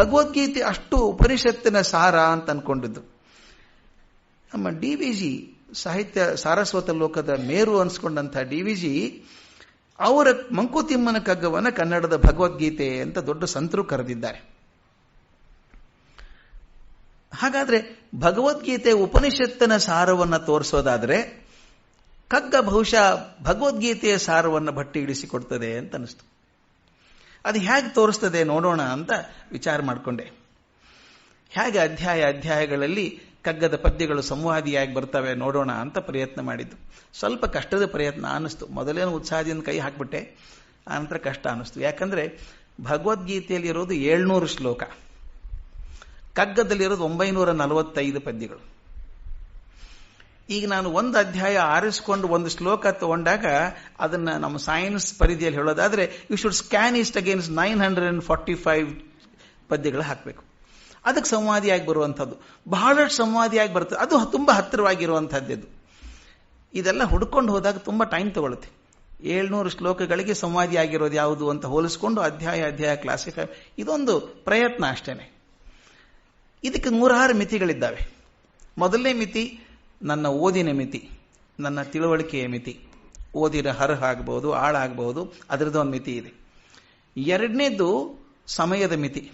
ಭಗವದ್ಗೀತೆ ಅಷ್ಟು ಉಪನಿಷತ್ತಿನ ಸಾರ ಅಂತ ಅನ್ಕೊಂಡಿದ್ದು. ನಮ್ಮ ಡಿ ವಿ ಜಿ ಸಾಹಿತ್ಯ ಸಾರಸ್ವತ ಲೋಕದ ಮೇರು ಅನ್ಸ್ಕೊಂಡಂಥ ಡಿ ವಿ ಜಿ ಅವರ ಮಂಕುತಿಮ್ಮನ ಕಗ್ಗವನ್ನು ಕನ್ನಡದ ಭಗವದ್ಗೀತೆ ಅಂತ ದೊಡ್ಡ ಸಂತರು ಕರೆದಿದ್ದಾರೆ. ಹಾಗಾದ್ರೆ ಭಗವದ್ಗೀತೆ ಉಪನಿಷತ್ತಿನ ಸಾರವನ್ನು ತೋರಿಸೋದಾದ್ರೆ ಕಗ್ಗ ಬಹುಶಃ ಭಗವದ್ಗೀತೆಯ ಸಾರವನ್ನು ಭಟ್ಟಿ ಇಳಿಸಿಕೊಡ್ತದೆ ಅಂತ ಅನಿಸ್ತು. ಅದು ಹೇಗೆ ತೋರಿಸ್ತದೆ ನೋಡೋಣ ಅಂತ ವಿಚಾರ ಮಾಡಿಕೊಂಡೆ. ಹೇಗೆ ಅಧ್ಯಾಯ ಅಧ್ಯಾಯಗಳಲ್ಲಿ ಕಗ್ಗದ ಪದ್ಯಗಳು ಸಂವಾದಿಯಾಗಿ ಬರ್ತವೆ ನೋಡೋಣ ಅಂತ ಪ್ರಯತ್ನ ಮಾಡಿದ್ದು. ಸ್ವಲ್ಪ ಕಷ್ಟದ ಪ್ರಯತ್ನ ಅನ್ನಿಸ್ತು. ಮೊದಲೇನು ಉತ್ಸಾಹದಿಂದ ಕೈ ಹಾಕ್ಬಿಟ್ಟೆ. ಆನಂತರ ಕಷ್ಟ ಅನ್ನಿಸ್ತು. ಯಾಕಂದ್ರೆ ಭಗವದ್ಗೀತೆಯಲ್ಲಿ ಇರೋದು ಏಳ್ನೂರು ಶ್ಲೋಕ. ಕಗ್ಗದಲ್ಲಿರೋದು ಒಂಬೈನೂರ ನಲವತ್ತೈದು ಪದ್ಯಗಳು. ಈಗ ನಾನು ಒಂದು ಅಧ್ಯಾಯ ಆರಿಸಿಕೊಂಡು ಒಂದು ಶ್ಲೋಕ ತಗೊಂಡಾಗ ಅದನ್ನ ನಮ್ಮ ಸೈನ್ಸ್ ಪರಿಧಿಯಲ್ಲಿ ಹೇಳೋದಾದ್ರೆ you should scan it against nine hundred and forty five ಪದ್ಯಗಳು ಹಾಕಬೇಕು. ಅದಕ್ಕೆ ಸಂವಾದಿಯಾಗಿ ಬರುವಂಥದ್ದು. ಬಹಳಷ್ಟು ಸಂವಾದಿಯಾಗಿ ಬರ್ತದೆ ಅದು ತುಂಬಾ ಹತ್ತಿರವಾಗಿರುವಂಥದ್ದು ಇದೆಲ್ಲ ಹುಡ್ಕೊಂಡು ಹೋದಾಗ ತುಂಬಾ ಟೈಮ್ ತಗೊಳುತ್ತೆ. ಏಳ್ನೂರು ಶ್ಲೋಕಗಳಿಗೆ ಸಂವಾದಿ ಆಗಿರೋದು ಯಾವುದು ಅಂತ ಹೋಲಿಸ್ಕೊಂಡು ಅಧ್ಯಾಯ ಅಧ್ಯಾಯ ಕ್ಲಾಸಿಫೈ ಇದೊಂದು ಪ್ರಯತ್ನ ಅಷ್ಟೇನೆ. ಇದಕ್ಕೆ ನೂರಾರು ಮಿತಿಗಳಿದ್ದಾವೆ. ಮೊದಲನೇ ಮಿತಿ ನನ್ನ ಓದಿನ ಮಿತಿ, ನನ್ನ ತಿಳುವಳಿಕೆಯ ಮಿತಿ. ಓದಿನ ಹರಹ ಆಗಬಹುದು ಆಳಾಗಬಹುದು ಅದರದ್ದೊಂದು ಮಿತಿ ಇದೆ. ಎರಡನೇದು ಸಮಯದ ಮಿತಿ.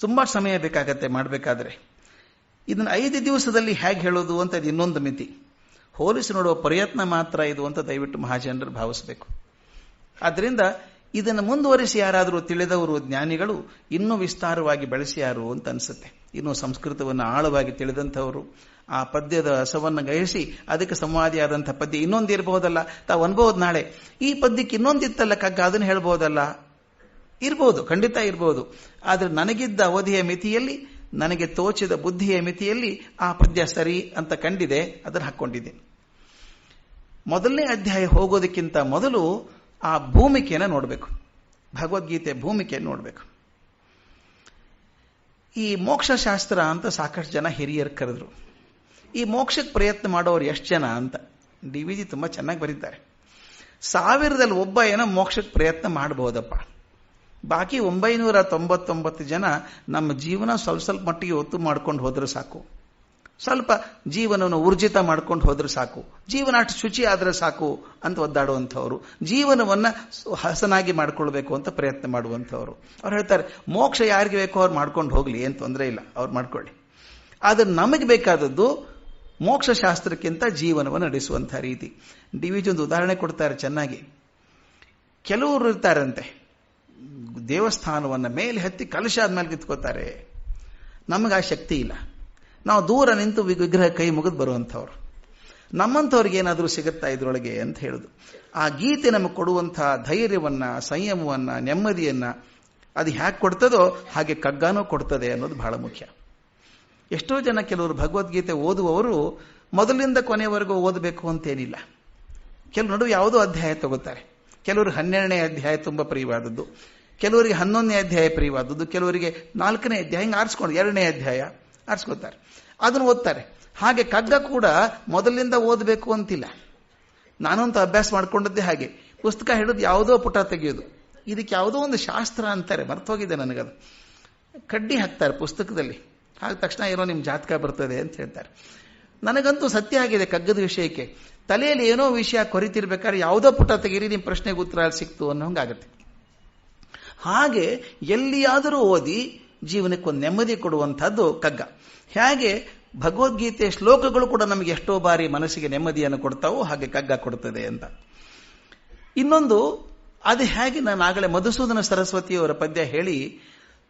ತುಂಬ ಸಮಯ ಬೇಕಾಗತ್ತೆ ಮಾಡಬೇಕಾದ್ರೆ. ಇದನ್ನು ಐದು ದಿವಸದಲ್ಲಿ ಹೇಗೆ ಹೇಳೋದು ಅಂತ ಇದು ಇನ್ನೊಂದು ಮಿತಿ. ಹೋಲಿಸಿ ನೋಡುವ ಪ್ರಯತ್ನ ಮಾತ್ರ ಇದು ಅಂತ ದಯವಿಟ್ಟು ಮಹಾಜನರು ಭಾವಿಸಬೇಕು. ಆದ್ರಿಂದ ಇದನ್ನು ಮುಂದುವರಿಸಿ ಯಾರಾದರೂ ತಿಳಿದವರು ಜ್ಞಾನಿಗಳು ಇನ್ನೂ ವಿಸ್ತಾರವಾಗಿ ಬೆಳೆಸಿಯಾರು ಅಂತ ಅನಿಸುತ್ತೆ. ಇನ್ನು ಸಂಸ್ಕೃತವನ್ನು ಆಳವಾಗಿ ತಿಳಿದಂಥವರು, ಆ ಪದ್ಯದ ರಸವನ್ನು ಗಹಿಸಿ ಅದಕ್ಕೆ ಸಂವಾದಿಯಾದಂಥ ಪದ್ಯ ಇನ್ನೊಂದು ಇರಬಹುದಲ್ಲ ತಾವು ಅನ್ಬಹುದು ನಾಳೆ. ಈ ಪದ್ಯಕ್ಕೆ ಇನ್ನೊಂದಿತ್ತಲ್ಲ ಕಗ್ಗ, ಅದನ್ನು ಹೇಳ್ಬೋದಲ್ಲ? ಇರ್ಬೋದು, ಖಂಡಿತ ಇರ್ಬೋದು. ಆದರೆ ನನಗಿದ್ದ ಅವಧಿಯ ಮಿತಿಯಲ್ಲಿ, ನನಗೆ ತೋಚಿದ ಬುದ್ಧಿಯ ಮಿತಿಯಲ್ಲಿ ಆ ಪದ್ಯ ಸರಿ ಅಂತ ಕಂಡಿದೆ, ಅದನ್ನು ಹಾಕ್ಕೊಂಡಿದ್ದೆ ಮೊದಲನೇ ಅಧ್ಯಾಯ ಹೋಗೋದಕ್ಕಿಂತ ಮೊದಲು ಆ ಭೂಮಿಕೆಯನ್ನು ನೋಡಬೇಕು. ಭಗವದ್ಗೀತೆ ಭೂಮಿಕೆಯನ್ನು ನೋಡಬೇಕು. ಈ ಮೋಕ್ಷಶಾಸ್ತ್ರ ಅಂತ ಸಾಕಷ್ಟು ಜನ ಹಿರಿಯರು ಕರೆದ್ರು. ಈ ಮೋಕ್ಷಕ್ಕೆ ಪ್ರಯತ್ನ ಮಾಡೋರು ಎಷ್ಟು ಜನ ಅಂತ. ಡಿ ವಿ ಜಿ ತುಂಬ ಚೆನ್ನಾಗಿ ಬರೀತಾರೆ. ಸಾವಿರದಲ್ಲಿ ಒಬ್ಬ ಏನೋ ಮೋಕ್ಷಕ್ಕೆ ಪ್ರಯತ್ನ ಮಾಡಬಹುದಪ್ಪ ಬಾಕಿ ಒಂಬೈನೂರ ತೊಂಬತ್ತೊಂಬತ್ತು ಜನ ನಮ್ಮ ಜೀವನ ಸ್ವಲ್ಪ ಸ್ವಲ್ಪ ಮಟ್ಟಿಗೆ ಒತ್ತು ಮಾಡ್ಕೊಂಡು ಹೋದ್ರೆ ಸಾಕು. ಸ್ವಲ್ಪ ಜೀವನವನ್ನು ಊರ್ಜಿತ ಮಾಡ್ಕೊಂಡು ಹೋದ್ರೆ ಸಾಕು. ಜೀವನ ಅಷ್ಟು ಶುಚಿ ಆದ್ರೆ ಸಾಕು ಅಂತ ಒದ್ದಾಡುವಂಥವ್ರು. ಜೀವನವನ್ನ ಹಸನಾಗಿ ಮಾಡ್ಕೊಳ್ಬೇಕು ಅಂತ ಪ್ರಯತ್ನ ಮಾಡುವಂಥವ್ರು. ಅವ್ರು ಹೇಳ್ತಾರೆ, ಮೋಕ್ಷ ಯಾರಿಗೆ ಬೇಕೋ ಅವ್ರು ಮಾಡ್ಕೊಂಡು ಹೋಗ್ಲಿ, ಏನು ತೊಂದರೆ ಇಲ್ಲ, ಅವ್ರು ಮಾಡ್ಕೊಳ್ಳಿ. ಆದ್ರೆ ನಮಗೆ ಬೇಕಾದದ್ದು ಮೋಕ್ಷ ಶಾಸ್ತ್ರಕ್ಕಿಂತ ಜೀವನವನ್ನು ನಡೆಸುವಂಥ ರೀತಿ. ಡಿ ವಿ ಒಂದು ಉದಾಹರಣೆ ಕೊಡ್ತಾರೆ ಚೆನ್ನಾಗಿ. ಕೆಲವರು ಇರ್ತಾರಂತೆ. ದೇವಸ್ಥಾನವನ್ನು ಮೇಲೆ ಹತ್ತಿ ಕಲಶ ಆದ್ಮೇಲೆ ಕಿತ್ಕೋತಾರೆ. ನಮಗೆ ಆ ಶಕ್ತಿ ಇಲ್ಲ. ನಾವು ದೂರ ನಿಂತು ವಿಗ್ರಹ ಕೈ ಮುಗಿದು ಬರುವಂಥವ್ರು. ನಮ್ಮಂಥವ್ರಿಗೆ ಏನಾದರೂ ಸಿಗುತ್ತಾ ಇದ್ರೊಳಗೆ ಅಂತ ಹೇಳುದು. ಆ ಗೀತೆ ನಮಗೆ ಕೊಡುವಂತಹ ಧೈರ್ಯವನ್ನ, ಸಂಯಮವನ್ನ, ನೆಮ್ಮದಿಯನ್ನ ಅದು ಹ್ಯಾಕ್ ಕೊಡ್ತದೋ ಹಾಗೆ ಕಗ್ಗಾನೂ ಕೊಡ್ತದೆ ಅನ್ನೋದು ಬಹಳ ಮುಖ್ಯ. ಎಷ್ಟೋ ಜನ ಕೆಲವರು ಭಗವದ್ಗೀತೆ ಓದುವವರು ಮೊದಲಿಂದ ಕೊನೆಯವರೆಗೂ ಓದಬೇಕು ಅಂತೇನಿಲ್ಲ. ಕೆಲವು ನಡುವೆ ಯಾವುದೋ ಅಧ್ಯಾಯ ತಗೋತಾರೆ. ಕೆಲವರು ಹನ್ನೆರಡನೇ ಅಧ್ಯಾಯ ತುಂಬಾ ಪ್ರಿಯವಾದದ್ದು. ಕೆಲವರಿಗೆ ಹನ್ನೊಂದನೇ ಅಧ್ಯಾಯ ಪ್ರಿಯವಾದದ್ದು. ಕೆಲವರಿಗೆ ನಾಲ್ಕನೇ ಅಧ್ಯಾಯ, ಹಿಂಗೆ ಆರಿಸ್ಕೊಂಡು ಎರಡನೇ ಅಧ್ಯಾಯ. ಆರಿಸ್ಕೊತಾರೆ ಅದನ್ನು ಓದ್ತಾರೆ. ಹಾಗೆ ಕಗ್ಗ ಕೂಡ ಮೊದಲಿಂದ ಓದಬೇಕು ಅಂತಿಲ್ಲ. ನಾನಂತೂ ಅಭ್ಯಾಸ ಮಾಡ್ಕೊಂಡದ್ದೇ ಹಾಗೆ. ಪುಸ್ತಕ ಹಿಡಿದು ಯಾವುದೋ ಪುಟ ತೆಗೆಯೋದು. ಇದಕ್ಕೆ ಯಾವುದೋ ಒಂದು ಶಾಸ್ತ್ರ ಅಂತಾರೆ. ಮರ್ತೋಗಿದೆ ನನಗದು. ಕಡ್ಡಿ ಹಾಕ್ತಾರೆ ಪುಸ್ತಕದಲ್ಲಿ. ಆದ ತಕ್ಷಣ ಏನೋ ನಿಮ್ಮ ಜಾತಕ ಬರ್ತದೆ ಅಂತ ಹೇಳ್ತಾರೆ. ನನಗಂತೂ ಸತ್ಯ ಆಗಿದೆ ಕಗ್ಗದ ವಿಷಯಕ್ಕೆ. ತಲೆಯಲ್ಲಿ ಏನೋ ವಿಷಯ ಕೊರಿತಿರ್ಬೇಕಾದ್ರೆ ಯಾವುದೋ ಪುಟ ತೆಗೀರಿ ನಿಮ್ಮ ಪ್ರಶ್ನೆಗೆ ಉತ್ತರ ಸಿಕ್ತು ಅನ್ನೋ ಹಂಗಾಗತ್ತೆ ಹಾಗೆ ಎಲ್ಲಿಯಾದರೂ ಓದಿ ಜೀವನಕ್ಕೊಂದು ನೆಮ್ಮದಿ ಕೊಡುವಂಥದ್ದು ಕಗ್ಗ ಹೇಗೆ ಭಗವದ್ಗೀತೆ ಶ್ಲೋಕಗಳು ಕೂಡ ನಮಗೆ ಎಷ್ಟೋ ಬಾರಿ ಮನಸ್ಸಿಗೆ ನೆಮ್ಮದಿಯನ್ನು ಕೊಡ್ತಾವೋ ಹಾಗೆ ಕಗ್ಗ ಕೊಡುತ್ತದೆ ಅಂತ. ಇನ್ನೊಂದು, ಅದು ಹೇಗೆ ನಾನು ಆಗಲೇ ಮಧುಸೂದನ ಸರಸ್ವತಿಯವರ ಪದ್ಯ ಹೇಳಿ,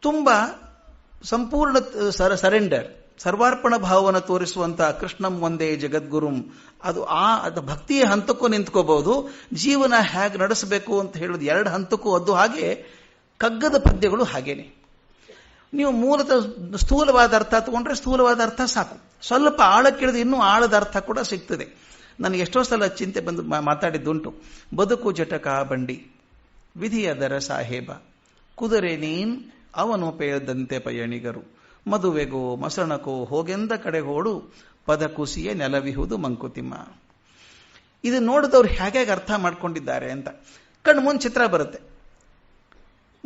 ತುಂಬಾ ಸಂಪೂರ್ಣ ಸರ, ಸರೆಂಡರ್, ಸರ್ವಾರ್ಪಣ ಭಾವವನ್ನು ತೋರಿಸುವಂತಹ ಕೃಷ್ಣಂ ಒಂದೇ ಜಗದ್ಗುರುಂ, ಅದು ಆ, ಅದು ಭಕ್ತಿಯ ಹಂತಕ್ಕೂ ನಿಂತ್ಕೋಬಹುದು, ಜೀವನ ಹೇಗೆ ನಡೆಸಬೇಕು ಅಂತ ಹೇಳೋದು ಎರಡು ಹಂತಕ್ಕೂ ಅದು ಹಾಗೆ ಕಗ್ಗದ ಪದ್ಯಗಳು ಹಾಗೇನೆ. ನೀವು ಮೂಲದ ಸ್ಥೂಲವಾದ ಅರ್ಥ ತಗೊಂಡ್ರೆ ಸ್ಥೂಲವಾದ ಅರ್ಥ ಸಾಕು. ಸ್ವಲ್ಪ ಆಳಕ್ಕಿಳಿದು ಇನ್ನೂ ಆಳದ ಅರ್ಥ ಕೂಡ ಸಿಗ್ತದೆ. ನನಗೆ ಎಷ್ಟೋ ಸಲ ಚಿಂತೆ ಬಂದು ಮಾತಾಡಿದ್ದುಂಟು. ಬದುಕು ಜಟಕ ಬಂಡಿ. ವಿಧಿಯ ದರ ಸಾಹೇಬ. ಕುದುರೆ ನೀನ್ ಅವನು ಪೇಯದಂತೆ ಪಯಣಿಗರು. ಮದುವೆಗೋ ಮಸಣಕೋ ಹೋಗೆಂದ ಕಡೆ ಹೋಡು ಪದ ಕುಸಿಯೇ ನೆಲವಿಹುದು ಮಂಕುತಿಮ್ಮ. ಇದು ನೋಡಿದವ್ರು ಹೇಗೆ ಅರ್ಥ ಮಾಡ್ಕೊಂಡಿದ್ದಾರೆ ಅಂತ. ಕಣ್ಣು ಮುಂದೆ ಚಿತ್ರ ಬರುತ್ತೆ.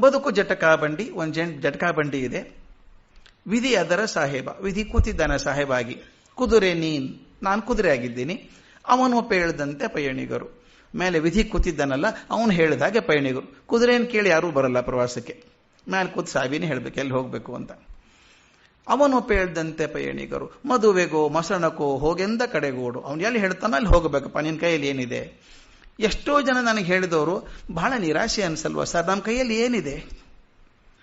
ಬದುಕು ಜಟಕಾ ಬಂಡಿ, ಒಂದು ಜನ್ ಜಟಕಾ ಬಂಡಿ ಇದೆ. ವಿಧಿ ಅದರ ಸಾಹೇಬ, ವಿಧಿ ಕೂತಿದ್ದಾನೆ ಸಾಹೇಬಾಗಿ. ಕುದುರೆ ನೀನ್, ನಾನು ಕುದುರೆ ಆಗಿದ್ದೀನಿ. ಅವನು ಹೇಳ್ದಂತೆ ಪಯಣಿಗರು. ಮೇಲೆ ವಿಧಿ ಕೂತಿದ್ದಾನಲ್ಲ, ಅವನು ಹೇಳಿದಾಗೆ ಪಯಣಿಗರು. ಕುದುರೆಯನ್ನು ಕೇಳಿ ಯಾರೂ ಬರಲ್ಲ ಪ್ರವಾಸಕ್ಕೆ. ಮೇಲೆ ಕೂತ್ ಸಾವಿನೇ ಹೇಳ್ಬೇಕು, ಎಲ್ಲಿ ಹೋಗಬೇಕು ಅಂತ. ಅವನು ಹೇಳ್ದಂತೆ ಪಯಣಿಗರು. ಮದುವೆಗೋ, ಮಸಣಕೋ, ಹೋಗೆಂದ ಕಡೆಗೋಡು. ಅವನು ಎಲ್ಲಿ ಹೇಳ್ತಾನೋ ಅಲ್ಲಿ ಹೋಗಬೇಕಪ್ಪ ನಿನ್ನ ಕೈಯಲ್ಲಿ ಏನಿದೆ? ಎಷ್ಟೋ ಜನ ನನಗೆ ಹೇಳಿದವರು, ಬಹಳ ನಿರಾಶೆ ಅನಿಸಲ್ವ ಸರ್? ನಮ್ಮ ಕೈಯಲ್ಲಿ ಏನಿದೆ?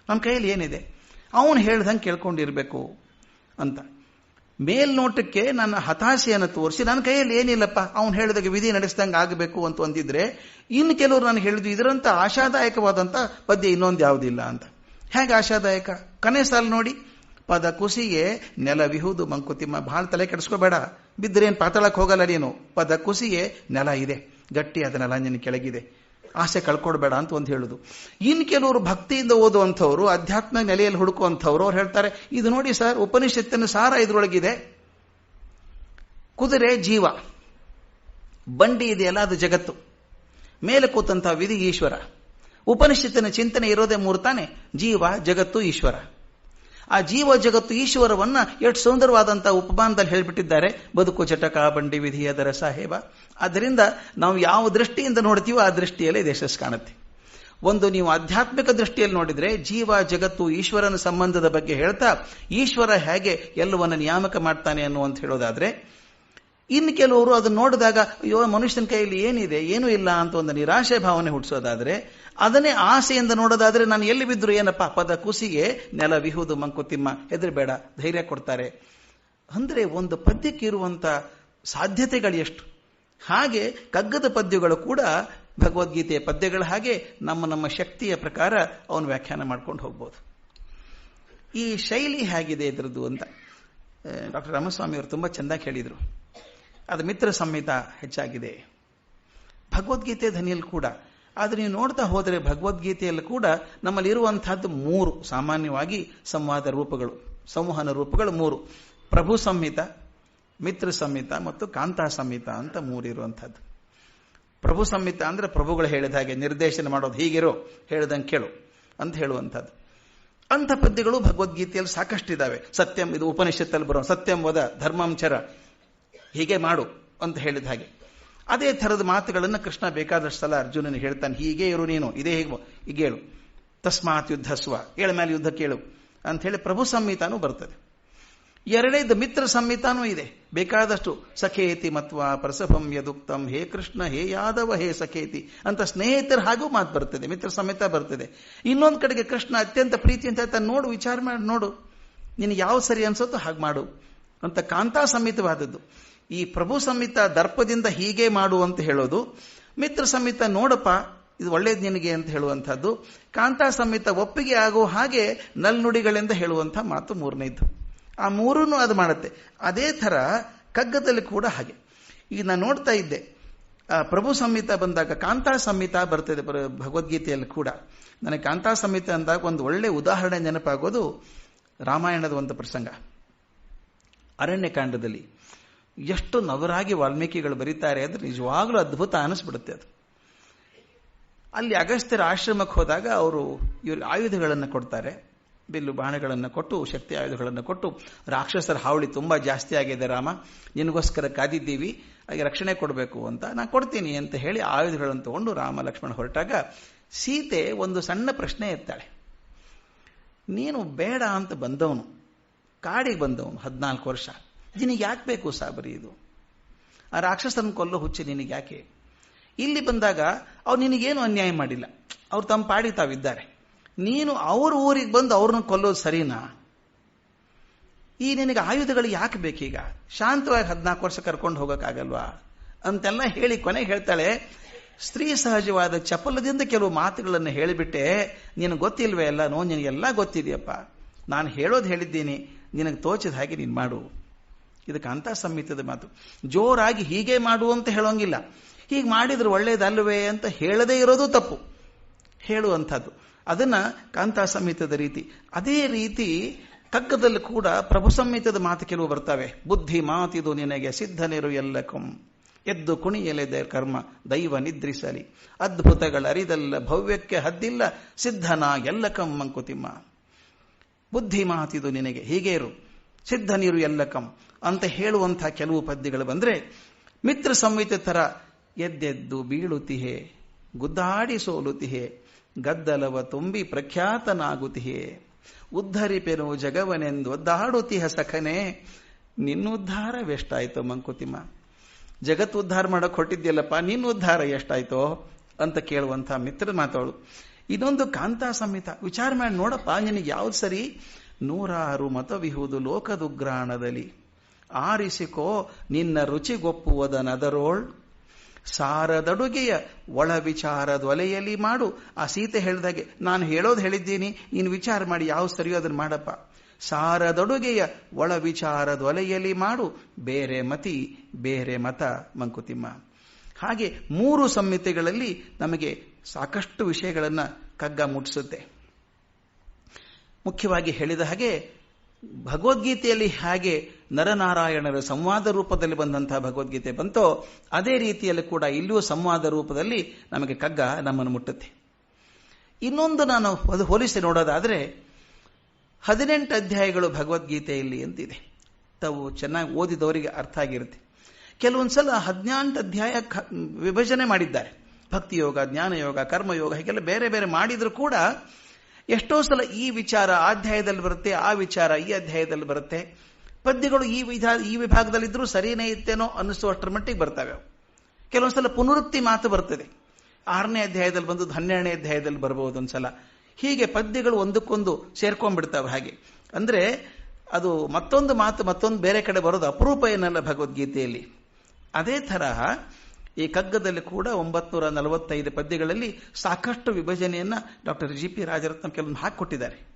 ನಮ್ಮ ಕೈಯಲ್ಲಿ ಏನಿದೆ? ಅವನು ಹೇಳ್ದಂಗೆ ಕೇಳ್ಕೊಂಡಿರಬೇಕು ಅಂತ. ಮೇಲ್ನೋಟಕ್ಕೆ ನನ್ನ ಹತಾಶೆಯನ್ನು ತೋರಿಸಿ, ನನ್ನ ಕೈಯಲ್ಲಿ ಏನಿಲ್ಲಪ್ಪ, ಅವನು ಹೇಳಿದಾಗ ವಿಧಿ ನಡೆಸ್ದಂಗೆ ಆಗಬೇಕು ಅಂತ ಒಂದಿದ್ರೆ ಇನ್ನು ಕೆಲವರು ನಾನು ಹೇಳಿದ್ವಿ ಇದರಂತ ಆಶಾದಾಯಕವಾದಂಥ ಪದ್ಯ ಇನ್ನೊಂದು ಯಾವುದಿಲ್ಲ ಅಂತ. ಹೇಗೆ ಆಶಾದಾಯಕ? ಕನೆ ಸಾಲ ನೋಡಿ. ಪದ ಕುಸಿಗೆ ನೆಲ ವಿಹುದು ಮಂಕುತಿಮ್ಮ, ಭಾಳ ತಲೆ ಕೆಡಿಸ್ಕೋಬೇಡ. ಬಿದ್ದರೇನು ಪಾತಾಳಕ್ಕೆ ಹೋಗಲ್ಲ ನೀನು? ಪದ ಕುಸಿಗೆ ನೆಲ ಇದೆ. ಗಟ್ಟಿ ಅದನ್ನ ಲಂಜನ ಕೆಳಗಿದೆ. ಆಸೆ ಕಳ್ಕೊಡ್ಬೇಡ ಅಂತ ಒಂದು ಹೇಳುದು. ಇನ್ನು ಕೆಲವರು ಭಕ್ತಿಯಿಂದ ಓದುವಂಥವ್ರು, ಅಧ್ಯಾತ್ಮ ನೆಲೆಯಲ್ಲಿ ಹುಡುಕುವಂಥವ್ರು, ಅವ್ರು ಹೇಳ್ತಾರೆ, ಇದು ನೋಡಿ ಸರ್ ಉಪನಿಷತ್ತಿನ ಸಾರ ಇದ್ರೊಳಗಿದೆ. ಕುದುರೆ ಜೀವ. ಬಂಡಿ ಇದೆಯಲ್ಲ, ಅದು ಜಗತ್ತು. ಮೇಲೆ ಕೂತಂತ ವಿಧಿ ಈಶ್ವರ. ಉಪನಿಷತ್ತಿನ ಚಿಂತನೆ ಇರೋದೇ ಮೂರ್ತಾನೆ, ಜೀವ, ಜಗತ್ತು, ಈಶ್ವರ. ಆ ಜೀವ ಜಗತ್ತು ಈಶ್ವರವನ್ನ ಎಷ್ಟು ಸುಂದರವಾದಂತಹ ಉಪಮಾನದಲ್ಲಿ ಹೇಳಿಬಿಟ್ಟಿದ್ದಾರೆ. ಬದುಕು ಚಟಕ, ಬಂಡಿ ವಿಧಿ, ಅದರ ಸಾಹೇಬ. ಆದ್ದರಿಂದ ನಾವು ಯಾವ ದೃಷ್ಟಿಯಿಂದ ನೋಡ್ತೀವೋ ಆ ದೃಷ್ಟಿಯಲ್ಲಿ ದೇಶಸ್ ಕಾಣುತ್ತೆ. ಒಂದು ನೀವು ಆಧ್ಯಾತ್ಮಿಕ ದೃಷ್ಟಿಯಲ್ಲಿ ನೋಡಿದ್ರೆ ಜೀವ, ಜಗತ್ತು, ಈಶ್ವರನ ಸಂಬಂಧದ ಬಗ್ಗೆ ಹೇಳ್ತಾ ಈಶ್ವರ ಹೇಗೆ ಎಲ್ಲವನ್ನ ನಿಯಾಮಕ ಮಾಡ್ತಾನೆ ಅನ್ನುವಂತ ಹೇಳೋದಾದ್ರೆ ಇನ್ನು ಕೆಲವರು ಅದನ್ನು ನೋಡಿದಾಗ, ಅಯ್ಯೋ, ಮನುಷ್ಯನ ಕೈಯಲ್ಲಿ ಏನಿದೆ, ಏನೂ ಇಲ್ಲ ಅಂತ ಒಂದು ನಿರಾಶೆ ಭಾವನೆ ಹುಟ್ಟಿಸೋದಾದ್ರೆ, ಅದನ್ನೇ ಆಸೆಯಿಂದ ನೋಡೋದಾದ್ರೆ ನಾನು ಎಲ್ಲಿ ಬಿದ್ರು ಏನಪ್ಪ, ಪದ ಕುಸಿಗೆ ನೆಲ ವಿಹುದು ಮಂಕುತಿಮ್ಮ ಹೆದರಬೇಡ, ಧೈರ್ಯ ಕೊಡ್ತಾರೆ. ಅಂದ್ರೆ ಒಂದು ಪದ್ಯಕ್ಕೆ ಇರುವಂತ ಸಾಧ್ಯತೆಗಳು ಎಷ್ಟು? ಹಾಗೆ ಕಗ್ಗದ ಪದ್ಯಗಳು ಕೂಡ ಭಗವದ್ಗೀತೆಯ ಪದ್ಯಗಳ ಹಾಗೆ ನಮ್ಮ ನಮ್ಮ ಶಕ್ತಿಯ ಪ್ರಕಾರ ಅವನು ವ್ಯಾಖ್ಯಾನ ಮಾಡ್ಕೊಂಡು ಹೋಗ್ಬೋದು. ಈ ಶೈಲಿ ಹೇಗಿದೆ ಇದರದ್ದು ಅಂತ ಡಾಕ್ಟರ್ ರಾಮಸ್ವಾಮಿ ಅವರು ತುಂಬಾ ಚೆಂದಾಗಿ ಹೇಳಿದರು. ಅದು ಮಿತ್ರ ಸಂಹಿತ ಹೆಚ್ಚಾಗಿದೆ. ಭಗವದ್ಗೀತೆ ಧನಿಯಲ್ಲಿ ಕೂಡ. ಆದರೆ ನೀವು ನೋಡ್ತಾ ಹೋದರೆ ಭಗವದ್ಗೀತೆಯಲ್ಲಿ ಕೂಡ ನಮ್ಮಲ್ಲಿ ಇರುವಂತಹದ್ದು ಮೂರು, ಸಾಮಾನ್ಯವಾಗಿ ಸಂವಾದ ರೂಪಗಳು, ಸಂವಹನ ರೂಪಗಳು ಮೂರು. ಪ್ರಭು ಸಂಹಿತ ಮಿತ್ರ ಸಂಹಿತ ಮತ್ತು ಕಾಂತಾ ಸಂಹಿತ ಅಂತ ಮೂರು ಇರುವಂಥದ್ದು ಪ್ರಭು ಸಂಹಿತ ಅಂದ್ರೆ ಪ್ರಭುಗಳು ಹೇಳಿದ ಹಾಗೆ ನಿರ್ದೇಶನ ಮಾಡೋದು ಹೀಗಿರೋ, ಹೇಳ್ದಂಗೆ ಕೇಳು ಅಂತ ಹೇಳುವಂಥದ್ದು. ಅಂಥ ಪದ್ಯಗಳು ಭಗವದ್ಗೀತೆಯಲ್ಲಿ ಸಾಕಷ್ಟು ಇದ್ದಾವೆ ಸತ್ಯಂ, ಇದು ಉಪನಿಷತ್ತಲ್ಲಿ ಬರೋ ಸತ್ಯಂ ವದ ಧರ್ಮಾಂಚರ ಹೀಗೆ ಮಾಡು ಅಂತ ಹೇಳಿದ ಹಾಗೆ. ಅದೇ ಥರದ ಮಾತುಗಳನ್ನು ಕೃಷ್ಣ ಬೇಕಾದಷ್ಟು ಸಲ ಅರ್ಜುನನಿಗೆ ಹೇಳ್ತಾನೆ, ಹೀಗೆ ಇರು ನೀನು, ಇದೇ ಹೇಗೋ? ಈಗ ಹೇಳು. ತಸ್ಮಾತ್ ಯುದ್ಧಸ್ವ, ಏಳ ಮೇಲೆ ಯುದ್ಧ ಕೇಳು ಅಂತ ಹೇಳಿ ಪ್ರಭು ಸಂಹಿತಾನೂ ಬರ್ತದೆ. ಎರಡನೇದು ಮಿತ್ರ ಸಂಹಿತಾನೂ ಇದೆ. ಬೇಕಾದಷ್ಟು ಸಖೇತಿ ಮತ್ವ ಪ್ರಸಭಂ ಯದುಕ್ತಂ, ಹೇ ಕೃಷ್ಣ, ಹೇ ಯಾದವ, ಹೇ ಸಖೇತಿ ಅಂತ ಸ್ನೇಹಿತರ ಹಾಗೂ ಮಾತು ಬರ್ತದೆ, ಮಿತ್ರ ಸಮೇತ ಬರ್ತದೆ. ಇನ್ನೊಂದು ಕಡೆಗೆ ಕೃಷ್ಣ ಅತ್ಯಂತ ಪ್ರೀತಿ ಅಂತ ಹೇಳ್ತಾನೆ, ನೋಡು, ವಿಚಾರ ಮಾಡಿ, ನೋಡು ನಿನಗೆ ಯಾವ ಸರಿ ಅನ್ಸುತ್ತೋ ಹಾಗೆ ಮಾಡು ಅಂತ ಕಾಂತಾ ಸಮಿತವಾದದ್ದು ಈ ಪ್ರಭು ಸಂಹಿತ ದರ್ಪದಿಂದ ಹೀಗೆ ಮಾಡು ಅಂತ ಹೇಳೋದು, ಮಿತ್ರ ಸಂಹಿತ ನೋಡಪ್ಪ, ಇದು ಒಳ್ಳೇದು ನಿನಗೆ ಅಂತ ಹೇಳುವಂಥದ್ದು, ಕಾಂತಾ ಸಂಹಿತ ಒಪ್ಪಿಗೆ ಆಗೋ ಹಾಗೆ ನಲ್ನುಡಿಗಳಿಂದ ಹೇಳುವಂಥ ಮಾತು ಮೂರನೇದ್ದು ಆ ಮೂರನ್ನು ಅದು ಮಾಡುತ್ತೆ. ಅದೇ ಥರ ಕಗ್ಗದಲ್ಲಿ ಕೂಡ ಹಾಗೆ. ಈಗ ನಾನು ನೋಡ್ತಾ ಇದ್ದೆ ಪ್ರಭು ಸಂಹಿತ ಬಂದಾಗ ಕಾಂತಾ ಸಂಹಿತ ಬರ್ತದೆ ಭಗವದ್ಗೀತೆಯಲ್ಲಿ ಕೂಡ. ನನಗೆ ಕಾಂತಾ ಸಂಹಿತ ಅಂದಾಗ ಒಂದು ಒಳ್ಳೆ ಉದಾಹರಣೆ ನೆನಪಾಗೋದು ರಾಮಾಯಣದ ಒಂದು ಪ್ರಸಂಗ. ಅರಣ್ಯಕಾಂಡದಲ್ಲಿ ಎಷ್ಟು ನವರಾಗಿ ವಾಲ್ಮೀಕಿಗಳು ಬರೀತಾರೆ ಅಂದ್ರೆ ನಿಜವಾಗ್ಲೂ ಅದ್ಭುತ ಅನಿಸ್ಬಿಡುತ್ತೆ ಅದು. ಅಲ್ಲಿ ಅಗಸ್ತ್ಯರ ಆಶ್ರಮಕ್ಕೆ ಹೋದಾಗ ಅವರು ಇವರು ಆಯುಧಗಳನ್ನು ಕೊಡ್ತಾರೆ. ಬಿಲ್ಲು ಬಾಣಗಳನ್ನು ಕೊಟ್ಟು, ಶಕ್ತಿ ಆಯುಧಗಳನ್ನು ಕೊಟ್ಟು, ರಾಕ್ಷಸರ ಹಾವಳಿ ತುಂಬಾ ಜಾಸ್ತಿ ಆಗಿದೆ ರಾಮ, ನಿನಗೋಸ್ಕರ ಕಾದಿದ್ದೀವಿ, ಹಾಗೆ ರಕ್ಷಣೆ ಕೊಡಬೇಕು ಅಂತ ನಾನು ಕೊಡ್ತೀನಿ ಅಂತ ಹೇಳಿ ಆಯುಧಗಳನ್ನು ತಗೊಂಡು ರಾಮ ಲಕ್ಷ್ಮಣ ಹೊರಟಾಗ ಸೀತೆ ಒಂದು ಸಣ್ಣ ಪ್ರಶ್ನೆ ಎತ್ತಾಳೆ. ನೀನು ಬೇಡ ಅಂತ ಬಂದವನು, ಕಾಡಿಗೆ ಬಂದವನು ಹದಿನಾಲ್ಕು ವರ್ಷ. ನಿನಗೆ ಯಾಕೆ ಬೇಕು ಸಾಬರಿ ಇದು? ಆ ರಾಕ್ಷಸನ ಕೊಲ್ಲೋ ಹುಚ್ಚಿ ನಿನಗೆ ಯಾಕೆ? ಇಲ್ಲಿ ಬಂದಾಗ ಅವ್ರು ನಿನಗೇನು ಅನ್ಯಾಯ ಮಾಡಿಲ್ಲ. ಅವ್ರು ತಮ್ಮ ಪಾಡಿ ತಾವಿದ್ದಾರೆ. ನೀನು ಅವ್ರ ಊರಿಗೆ ಬಂದು ಅವ್ರನ್ನ ಕೊಲ್ಲೋದು ಸರಿನಾ? ಈ ನಿನಗೆ ಆಯುಧಗಳು ಯಾಕೆ ಬೇಕೀಗ? ಶಾಂತವಾಗಿ ಹದಿನಾಲ್ಕು ವರ್ಷ ಕರ್ಕೊಂಡು ಹೋಗೋಕ್ಕಾಗಲ್ವಾ? ಅಂತೆಲ್ಲ ಹೇಳಿ ಕೊನೆ ಹೇಳ್ತಾಳೆ, ಸ್ತ್ರೀ ಸಹಜವಾದ ಚಪಲದಿಂದ ಕೆಲವು ಮಾತುಗಳನ್ನು ಹೇಳಿಬಿಟ್ಟೆ. ನಿನಗೆ ಗೊತ್ತಿಲ್ವೇ ಎಲ್ಲ ನೋ ನಿನಗೆಲ್ಲ ಗೊತ್ತಿದೆಯಪ್ಪ. ನಾನು ಹೇಳೋದು ಹೇಳಿದ್ದೀನಿ. ನಿನಗೆ ತೋಚಿದ ಹಾಗೆ ನೀನು ಮಾಡು. ಇದಕ್ಕೆ ಅಂತ ಸಂಹಿತದ ಮಾತು. ಜೋರಾಗಿ ಹೀಗೆ ಮಾಡು ಅಂತ ಹೇಳೋಂಗಿಲ್ಲ. ಹೀಗೆ ಮಾಡಿದ್ರೆ ಒಳ್ಳೇದಲ್ವೇ ಅಂತ ಹೇಳದೇ ಇರೋದು ತಪ್ಪು. ಹೇಳುವಂಥದ್ದು. ಅದನ್ನ ಕಾಂತಾ ಸಂಹಿತದ ರೀತಿ. ಅದೇ ರೀತಿ ಕಗ್ಗದಲ್ಲಿ ಕೂಡ ಪ್ರಭು ಸಂಹಿತದ ಮಾತು ಕೆಲವು ಬರ್ತವೆ. ಬುದ್ಧಿ ಮಾತಿದು ನಿನಗೆ ಸಿದ್ಧನಿರು ಎಲ್ಲಕಂ. ಎದ್ದು ಕುಣಿಯಲೆದ ಕರ್ಮ, ದೈವ ನಿದ್ರಿಸಲಿ. ಅದ್ಭುತಗಳರಿದಲ್ಲ ಭವ್ಯಕ್ಕೆ ಹದ್ದಿಲ್ಲ ಸಿದ್ಧನ ಎಲ್ಲ ಮಂಕುತಿಮ್ಮ ಬುದ್ಧಿ ಮಾತಿದು ನಿನಗೆ. ಹೀಗೆ ಇರು ಸಿದ್ಧ ನೀರು ಎಲ್ಲಕಂ ಅಂತ ಹೇಳುವಂತಹ ಕೆಲವು ಪದ್ಯಗಳು ಬಂದರೆ ಮಿತ್ರ ಸಂಹಿತೆ ತರ ಎದ್ದೆದ್ದು ಬೀಳುತಿಹೆ, ಗುದ್ದಾಡಿ ಸೋಲುತಿಹೆ, ಗದ್ದಲವ ತುಂಬಿ ಪ್ರಖ್ಯಾತನಾಗುತ್ತಿಹೆ ಉದ್ಧರಿಪೆನು ಜಗವನೆಂದು ಒದ್ದಾಡುತ್ತಿಹ ಸಖನೆ ನಿನ್ನುದ್ಧಾರವೆಷ್ಟಾಯ್ತೋ ಮಂಕುತಿಮ್ಮ. ಜಗತ್ತು ಉದ್ಧಾರ ಮಾಡಕ್ ಹೊಟ್ಟಿದ್ಯಲ್ಲಪ್ಪ ನಿನ್ನ ಉದ್ಧಾರ ಎಷ್ಟಾಯ್ತೋ ಅಂತ ಕೇಳುವಂತ ಮಿತ್ರ ಮಾತಾಳು. ಇದೊಂದು ಕಾಂತಾ ಸಂಹಿತ. ವಿಚಾರ ಮಾಡಿ ನೋಡಪ್ಪ, ನಿನಗೆ ಯಾವ್ದು ಸರಿ? ನೂರಾರು ಮತವಿಹುದು ಲೋಕದುಗ್ರಾಣದಲ್ಲಿ. ಆರಿಸಿಕೋ, ನಿನ್ನ ರುಚಿಗೊಪ್ಪುವುದ ನದರೋಳ್. ಸಾರದಡುಗೆಯ ಒಳ ವಿಚಾರದೊಲೆಯಲ್ಲಿ ಮಾಡು. ಆ ಸೀತೆ ಹೇಳಿದಾಗೆ, ನಾನು ಹೇಳೋದು ಹೇಳಿದ್ದೀನಿ, ನೀನು ವಿಚಾರ ಮಾಡಿ ಯಾವ ಸರಿಯೋ ಅದನ್ನು ಮಾಡಪ್ಪ. ಸಾರದಡುಗೆಯ ಒಳ ವಿಚಾರದೊಲೆಯಲ್ಲಿ ಮಾಡು. ಬೇರೆ ಮತಿ, ಬೇರೆ ಮತ, ಮಂಕುತಿಮ್ಮ. ಹಾಗೆ ಮೂರು ಸಂಹಿತೆಗಳಲ್ಲಿ ನಮಗೆ ಸಾಕಷ್ಟು ವಿಷಯಗಳನ್ನು ಕಗ್ಗ ಮುಟ್ಟಿಸುತ್ತೆ ಮುಖ್ಯವಾಗಿ ಹೇಳಿದ ಹಾಗೆ ಭಗವದ್ಗೀತೆಯಲ್ಲಿ ಹಾಗೆ ನರನಾರಾಯಣರ ಸಂವಾದ ರೂಪದಲ್ಲಿ ಬಂದಂತಹ ಭಗವದ್ಗೀತೆ ಬಂತೋ, ಅದೇ ರೀತಿಯಲ್ಲಿ ಕೂಡ ಇಲ್ಲಿಯೂ ಸಂವಾದ ರೂಪದಲ್ಲಿ ನಮಗೆ ಕಗ್ಗ ನಮ್ಮನ್ನು ಮುಟ್ಟುತ್ತೆ. ಇನ್ನೊಂದು ನಾನು ಅದು ಹೋಲಿಸಿ ನೋಡೋದಾದರೆ, ಹದಿನೆಂಟು ಅಧ್ಯಾಯಗಳು ಭಗವದ್ಗೀತೆಯಲ್ಲಿ ಅಂತಿದೆ. ತಾವು ಚೆನ್ನಾಗಿ ಓದಿದವರಿಗೆ ಅರ್ಥ ಆಗಿರುತ್ತೆ. ಕೆಲವೊಂದ್ಸಲ ಹದಿನೆಂಟು ಅಧ್ಯಾಯ ವಿಭಜನೆ ಮಾಡಿದ್ದಾರೆ. ಭಕ್ತಿಯೋಗ, ಜ್ಞಾನಯೋಗ, ಕರ್ಮಯೋಗ, ಹೀಗೆಲ್ಲ ಬೇರೆ ಬೇರೆ ಮಾಡಿದರೂ ಕೂಡ ಎಷ್ಟೋ ಸಲ ಈ ವಿಚಾರ ಆ ಅಧ್ಯಾಯದಲ್ಲಿ ಬರುತ್ತೆ, ಆ ವಿಚಾರ ಈ ಅಧ್ಯಾಯದಲ್ಲಿ ಬರುತ್ತೆ. ಪದ್ಯಗಳು ಈ ವಿಧ, ಈ ವಿಭಾಗದಲ್ಲಿದ್ದರೂ ಸರಿನೇ ಇತ್ತೇನೋ ಅನ್ನಿಸುವಷ್ಟರ ಮಟ್ಟಿಗೆ ಬರ್ತವೆ. ಕೆಲವೊಂದ್ಸಲ ಪುನರುಕ್ತಿ ಮಾತು ಬರ್ತದೆ. ಆರನೇ ಅಧ್ಯಾಯದಲ್ಲಿ ಬಂದು ಹನ್ನೆರಡನೇ ಅಧ್ಯಾಯದಲ್ಲಿ ಬರಬಹುದು ಒಂದ್ಸಲ. ಹೀಗೆ ಪದ್ಯಗಳು ಒಂದಕ್ಕೊಂದು ಸೇರ್ಕೊಂಡ್ಬಿಡ್ತಾವೆ ಹಾಗೆ. ಅಂದ್ರೆ ಅದು ಮತ್ತೊಂದು ಮಾತು ಮತ್ತೊಂದು ಬೇರೆ ಕಡೆ ಬರೋದು ಅಪರೂಪ ಏನಲ್ಲ ಭಗವದ್ಗೀತೆಯಲ್ಲಿ. ಅದೇ ತರಹ ಈ ಕಗ್ಗದಲ್ಲಿ ಕೂಡ ಒಂಬತ್ನೂರ ನಲವತ್ತೈದು ಪದ್ಯಗಳಲ್ಲಿ ಸಾಕಷ್ಟು ವಿಭಜನೆಯನ್ನ ಡಾಕ್ಟರ್ ಜಿ ಪಿ ರಾಜರತ್ನ ಕೆಲವೊಂದು ಹಾಕಿಕೊಟ್ಟಿದ್ದಾರೆ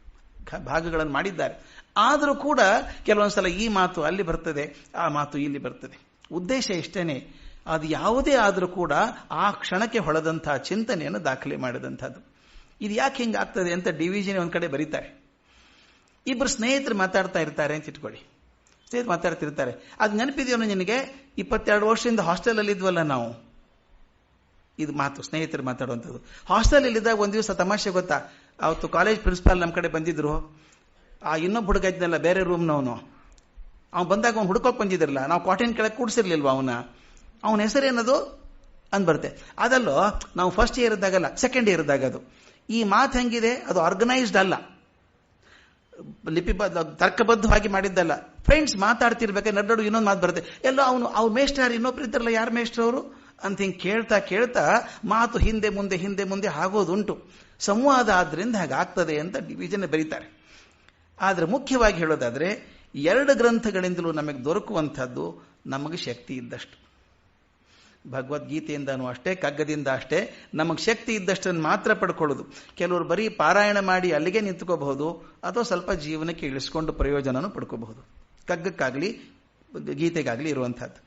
ಭಾಗಗಳನ್ನು ಮಾಡಿದ್ದಾರೆ. ಆದರೂ ಕೂಡ ಕೆಲವೊಂದ್ಸಲ ಈ ಮಾತು ಅಲ್ಲಿ ಬರ್ತದೆ, ಆ ಮಾತು ಇಲ್ಲಿ ಬರ್ತದೆ. ಉದ್ದೇಶ ಇಷ್ಟೇನೆ ಅದು ಯಾವುದೇ ಆದರೂ ಕೂಡ ಆ ಕ್ಷಣಕ್ಕೆ ಹೊಳೆದಂತಹ ಚಿಂತನೆಯನ್ನು ದಾಖಲೆ ಮಾಡಿದಂಥದ್ದು. ಇದು ಯಾಕೆ ಹಿಂಗಾಗ್ತದೆ ಅಂತ ಡಿವಿಜನ್ ಒಂದು ಕಡೆ ಬರೀತಾರೆ. ಇಬ್ಬರು ಸ್ನೇಹಿತರು ಮಾತಾಡ್ತಾ ಇರ್ತಾರೆ ಅಂತ ಇಟ್ಕೊಳ್ಳಿ. ಸ್ನೇಹಿತರು ಮಾತಾಡ್ತಿರ್ತಾರೆ. ಅದು ನೆನಪಿದೆಯೋ ನಿನಗೆ ಇಪ್ಪತ್ತೆರಡು ವರ್ಷದಿಂದ ಹಾಸ್ಟೆಲಲ್ಲಿ ಇದ್ವಲ್ಲ ನಾವು? ಇದು ಮಾತು, ಸ್ನೇಹಿತರು ಮಾತಾಡುವಂಥದ್ದು. ಹಾಸ್ಟೆಲ್ ಇದ್ದಾಗ ಒಂದು ದಿವಸ ತಮಾಷೆ ಗೊತ್ತಾ? ಅವತ್ತು ಕಾಲೇಜ್ ಪ್ರಿನ್ಸಿಪಾಲ್ ನಮ್ಮ ಕಡೆ ಬಂದಿದ್ರು. ಆ ಇನ್ನೊಬ್ಬ ಹುಡುಗ ಇದ್ನಲ್ಲ, ಬೇರೆ ರೂಮ್ನವನು ಅವ್ನು ಬಂದಾಗ ಅವ್ನು ಹುಡ್ಕೋಕ್ ಬಂದಿದ್ರಲ್ಲ, ನಾವು ಕಾಟಿನ ಕೆಳಗೆ ಕೂಡಿಸಿರ್ಲಿಲ್ವ ಅವನ? ಅವನ ಹೆಸರೇನದು ಅಂದ್ ಬರುತ್ತೆ ಅದಲ್ಲೋ, ನಾವು ಫಸ್ಟ್ ಇಯರ್ ಇದ್ದಾಗಲ್ಲ ಸೆಕೆಂಡ್ ಇಯರ್ ಇದ್ದಾಗ ಅದು. ಈ ಮಾತು ಹೆಂಗಿದೆ? ಅದು ಆರ್ಗನೈಸ್ಡ್ ಅಲ್ಲ. ಲಿಪಿಬದ್ಧ, ತರ್ಕಬದ್ಧವಾಗಿ ಮಾಡಿದ್ದಲ್ಲ. ಫ್ರೆಂಡ್ಸ್ ಮಾತಾಡ್ತಿರ್ಬೇಕಾದ್ರೆ ನಡ್ಡೋಡು ಇನ್ನೊಂದು ಮಾತು ಬರುತ್ತೆ. ಎಲ್ಲೋ ಅವನು ಅವ್ರ ಯಾರು? ಇನ್ನೊಬ್ರು ಇದ್ದಾರಲ್ಲ ಯಾರು ಮೇಷ್ಟ್ರ ಅವರು? ಅಂತ ಹಿಂಗೆ ಕೇಳ್ತಾ ಕೇಳ್ತಾ ಮಾತು ಹಿಂದೆ ಮುಂದೆ ಹಿಂದೆ ಮುಂದೆ ಆಗೋದುಂಟು. ಸಂವಾದ ಆದ್ರಿಂದ ಹಾಗಾಗ್ತದೆ ಅಂತ ಡಿವಿಜನ್ ಬರೀತಾರೆ. ಆದರೆ ಮುಖ್ಯವಾಗಿ ಹೇಳೋದಾದ್ರೆ, ಎರಡು ಗ್ರಂಥಗಳಿಂದಲೂ ನಮಗೆ ದೊರಕುವಂಥದ್ದು ನಮಗೆ ಶಕ್ತಿ ಇದ್ದಷ್ಟು. ಭಗವದ್ಗೀತೆಯಿಂದನೂ ಅಷ್ಟೇ, ಕಗ್ಗದಿಂದ ಅಷ್ಟೇ, ನಮಗೆ ಶಕ್ತಿ ಇದ್ದಷ್ಟನ್ನು ಮಾತ್ರ ಪಡ್ಕೊಳ್ಳೋದು. ಕೆಲವರು ಬರೀ ಪಾರಾಯಣ ಮಾಡಿ ಅಲ್ಲಿಗೆ ನಿಂತ್ಕೋಬಹುದು, ಅಥವಾ ಸ್ವಲ್ಪ ಜೀವನಕ್ಕೆ ಇಳಿಸ್ಕೊಂಡು ಪ್ರಯೋಜನನೂ ಪಡ್ಕೋಬಹುದು. ಕಗ್ಗಕ್ಕಾಗಲಿ ಗೀತೆಗಾಗಲಿ ಇರುವಂಥದ್ದು.